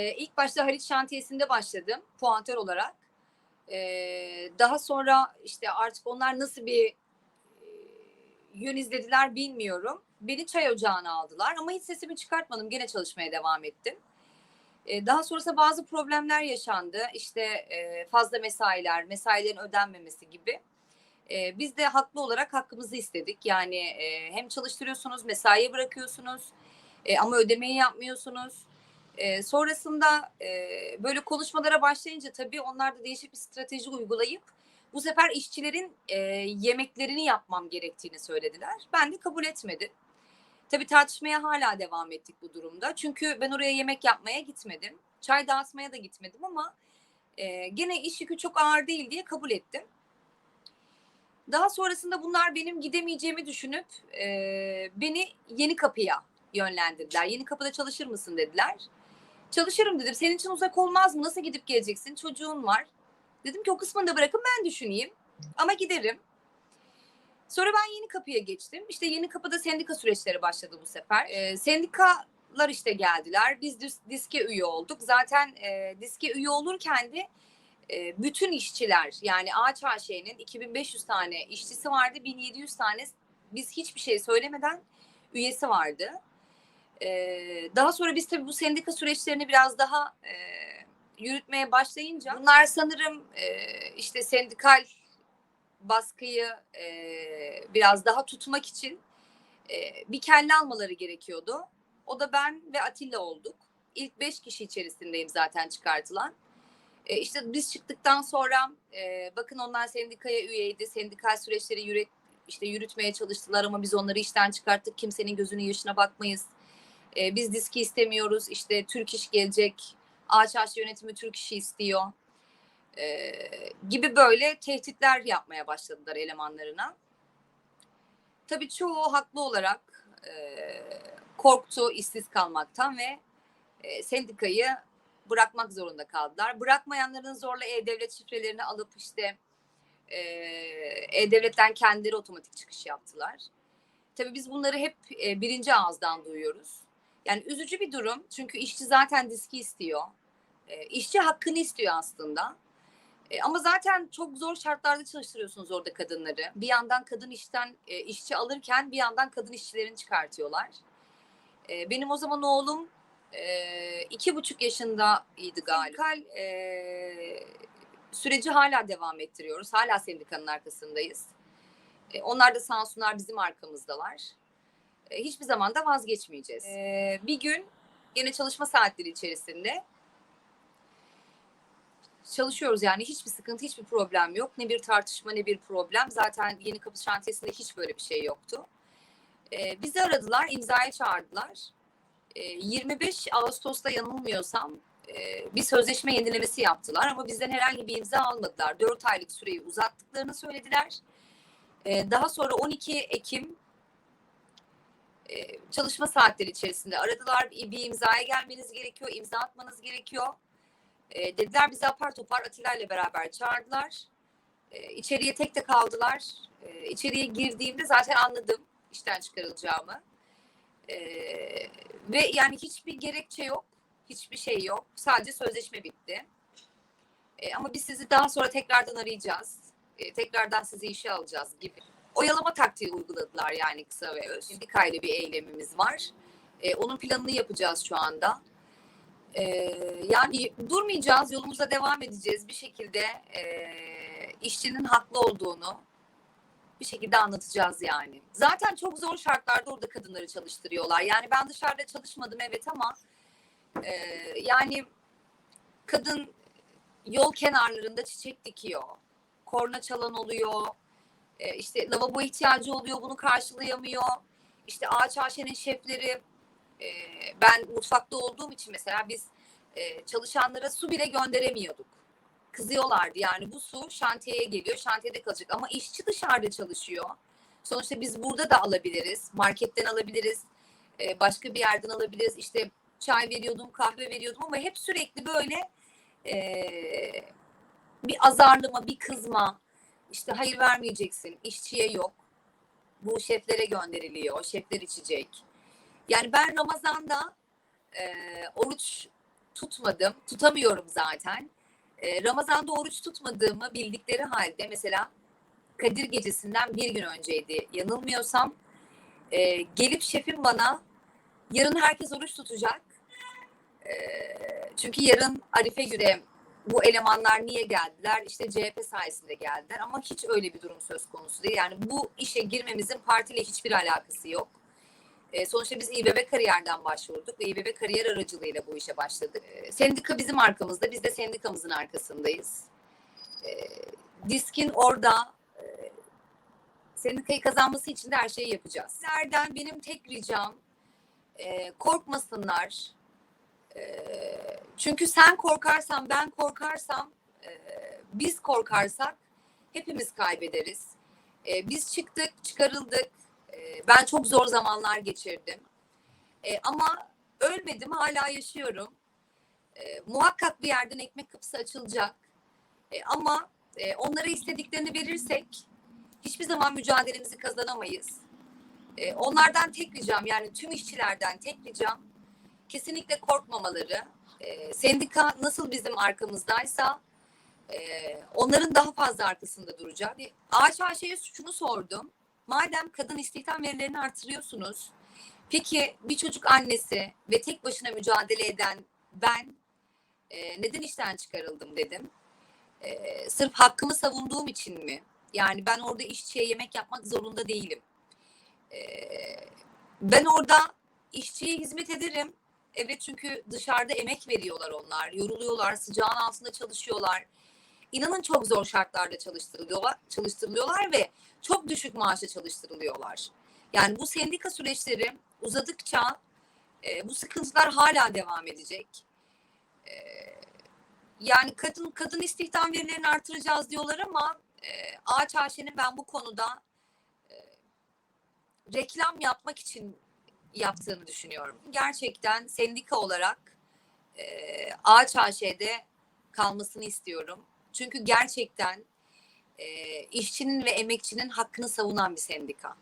Ee, ilk başta Haliç Şantiyesi'nde başladım puantör olarak. Ee, daha sonra işte artık onlar nasıl bir e, yön izlediler bilmiyorum. Beni çay ocağına aldılar ama hiç sesimi çıkartmadım. Gene çalışmaya devam ettim. Ee, daha sonrasında bazı problemler yaşandı. İşte e, fazla mesailer, mesailerin ödenmemesi gibi. Ee, biz de haklı olarak hakkımızı istedik. Yani e, hem çalıştırıyorsunuz, mesaiye bırakıyorsunuz ama ödemeyi yapmıyorsunuz. E, sonrasında e, böyle konuşmalara başlayınca tabii onlar da değişik bir strateji uygulayıp bu sefer işçilerin e, yemeklerini yapmam gerektiğini söylediler. Ben de kabul etmedim. Tabii tartışmaya hala devam ettik bu durumda. Çünkü ben oraya yemek yapmaya gitmedim. Çay dağıtmaya da gitmedim ama e, gene iş yükü çok ağır değil diye kabul ettim. Daha sonrasında bunlar benim gidemeyeceğimi düşünüp e, beni Yeni Kapı'ya yönlendirdiler. Yeni Kapı'da çalışır mısın dediler. Çalışırım dedim. Senin için uzak olmaz mı? Nasıl gidip geleceksin? Çocuğun var. Dedim ki o kısmını da bırakın ben düşüneyim. Ama giderim. Sonra ben Yeni Kapı'ya geçtim. İşte Yeni Kapı'da sendika süreçleri başladı bu sefer. Ee, sendikalar işte geldiler. Biz dis- diske üye olduk. Zaten e, diske üye olurken de e, bütün işçiler yani Ağaç AŞ'nin 2500 tane işçisi vardı. 1700 tane biz hiçbir şey söylemeden üyesi vardı. Ee, daha sonra biz tabii bu sendika süreçlerini biraz daha e, yürütmeye başlayınca bunlar sanırım e, işte sendikal baskıyı e, biraz daha tutmak için e, bir kelle almaları gerekiyordu. O da ben ve Atilla olduk. İlk beş kişi içerisindeyim zaten çıkartılan. E, işte biz çıktıktan sonra e, bakın onlar sendikaya üyeydi. Sendikal süreçleri yürüt, işte yürütmeye çalıştılar ama biz onları işten çıkarttık. Kimsenin gözünün yaşına bakmayız. E, biz diski istemiyoruz. İşte Türk iş gelecek. Ağaç Ağaç yönetimi Türk işi istiyor. E, gibi böyle tehditler yapmaya başladılar elemanlarına. Tabii çoğu haklı olarak e, korktu işsiz kalmaktan ve e, sendikayı bırakmak zorunda kaldılar. Bırakmayanların zorla e-devlet şifrelerini alıp işte e, e-devletten kendileri otomatik çıkış yaptılar. Tabii biz bunları hep e, birinci ağızdan duyuyoruz. Yani üzücü bir durum çünkü işçi zaten diski istiyor. E, işçi hakkını istiyor aslında. E, ama zaten çok zor şartlarda çalıştırıyorsunuz orada kadınları. Bir yandan kadın işten e, işçi alırken bir yandan kadın işçilerini çıkartıyorlar. E, benim o zaman oğlum e, iki buçuk yaşındaydı galiba. Sendikal e, süreci hala devam ettiriyoruz. Hala sendikanın arkasındayız. E, onlar da sağ olsunlar bizim arkamızdalar. E, hiçbir zaman da vazgeçmeyeceğiz. E, bir gün gene çalışma saatleri içerisinde çalışıyoruz yani hiçbir sıkıntı, hiçbir problem yok. Ne bir tartışma ne bir problem. Zaten Yeni Kapı Şantiyesi'nde hiç böyle bir şey yoktu. E, bizi aradılar, imzaya çağırdılar. E, 25 Ağustos'ta yanılmıyorsam e, bir sözleşme yenilemesi yaptılar ama bizden herhangi bir imza almadılar. 4 aylık süreyi uzattıklarını söylediler. E, daha sonra 12 Ekim çalışma saatleri içerisinde aradılar. Bir, bir imzaya gelmeniz gerekiyor, imza atmanız gerekiyor. E, dediler bizi apar topar Atilla ile beraber çağırdılar. E, içeriye tek tek aldılar. E, içeriye girdiğimde zaten anladım işten çıkarılacağımı. E, ve yani hiçbir gerekçe yok. Hiçbir şey yok. Sadece sözleşme bitti. E, ama biz sizi daha sonra tekrardan arayacağız. E, tekrardan sizi işe alacağız gibi. Oyalama taktiği uyguladılar yani kısa ve öz. Şimdi kaydı bir eylemimiz var. E, onun planını yapacağız şu anda. E, yani durmayacağız, yolumuza devam edeceğiz. Bir şekilde e, işçinin haklı olduğunu bir şekilde anlatacağız yani. Zaten çok zor şartlarda orada kadınları çalıştırıyorlar. Yani ben dışarıda çalışmadım evet ama e, yani kadın yol kenarlarında çiçek dikiyor. Korna çalan oluyor. E, işte lavabo ihtiyacı oluyor bunu karşılayamıyor. İşte ağaç ağaçenin şefleri e, ben mutfakta olduğum için mesela biz e, çalışanlara su bile gönderemiyorduk. Kızıyorlardı yani bu su şantiyeye geliyor şantiyede kalacak ama işçi dışarıda çalışıyor. Sonuçta biz burada da alabiliriz. Marketten alabiliriz. e, başka bir yerden alabiliriz. İşte çay veriyordum, kahve veriyordum ama hep sürekli böyle e, bir azarlama, bir kızma. İşte hayır vermeyeceksin, işçiye yok. Bu şeflere gönderiliyor, şefler içecek. Yani ben Ramazan'da e, oruç tutmadım. Tutamıyorum zaten. E, Ramazan'da oruç tutmadığımı bildikleri halde mesela Kadir gecesinden bir gün önceydi yanılmıyorsam. E, gelip şefim bana yarın herkes oruç tutacak. E, çünkü yarın Arife güne bu elemanlar niye geldiler? İşte CHP sayesinde geldiler ama hiç öyle bir durum söz konusu değil. Yani bu işe girmemizin partiyle hiçbir alakası yok. E, sonuçta biz İBB kariyerden başvurduk ve İBB kariyer aracılığıyla bu işe başladık. E, sendika bizim arkamızda, biz de sendikamızın arkasındayız. E, Disk'in orada e, sendikayı kazanması için de her şeyi yapacağız. Sizlerden benim tek ricam e, korkmasınlar. Çünkü sen korkarsan, ben korkarsam, e, biz korkarsak hepimiz kaybederiz. E, biz çıktık, çıkarıldık. E, ben çok zor zamanlar geçirdim. E, ama ölmedim, hala yaşıyorum. E, muhakkak bir yerden ekmek kapısı açılacak. E, ama e, onlara istediklerini verirsek hiçbir zaman mücadelemizi kazanamayız. E, onlardan tek ricam yani tüm işçilerden tek ricam kesinlikle korkmamaları. E, sendika nasıl bizim arkamızdaysa e, onların daha fazla arkasında duracak. Ağaç Ayşe'ye şunu sordum. Madem kadın istihdam verilerini artırıyorsunuz, peki bir çocuk annesi ve tek başına mücadele eden ben e, neden işten çıkarıldım dedim. E, sırf hakkımı savunduğum için mi? Yani ben orada işçiye yemek yapmak zorunda değilim. E, ben orada işçiye hizmet ederim. Evet çünkü dışarıda emek veriyorlar onlar. Yoruluyorlar, sıcağın altında çalışıyorlar. İnanın çok zor şartlarda çalıştırılıyorlar, çalıştırılıyorlar ve çok düşük maaşla çalıştırılıyorlar. Yani bu sendika süreçleri uzadıkça e, bu sıkıntılar hala devam edecek. E, yani kadın kadın istihdam verilerini artıracağız diyorlar ama e, Ağaç Ayşe'nin ben bu konuda e, reklam yapmak için yaptığını düşünüyorum. Gerçekten sendika olarak e, Ağaç AŞ'de kalmasını istiyorum. Çünkü gerçekten e, işçinin ve emekçinin hakkını savunan bir sendika.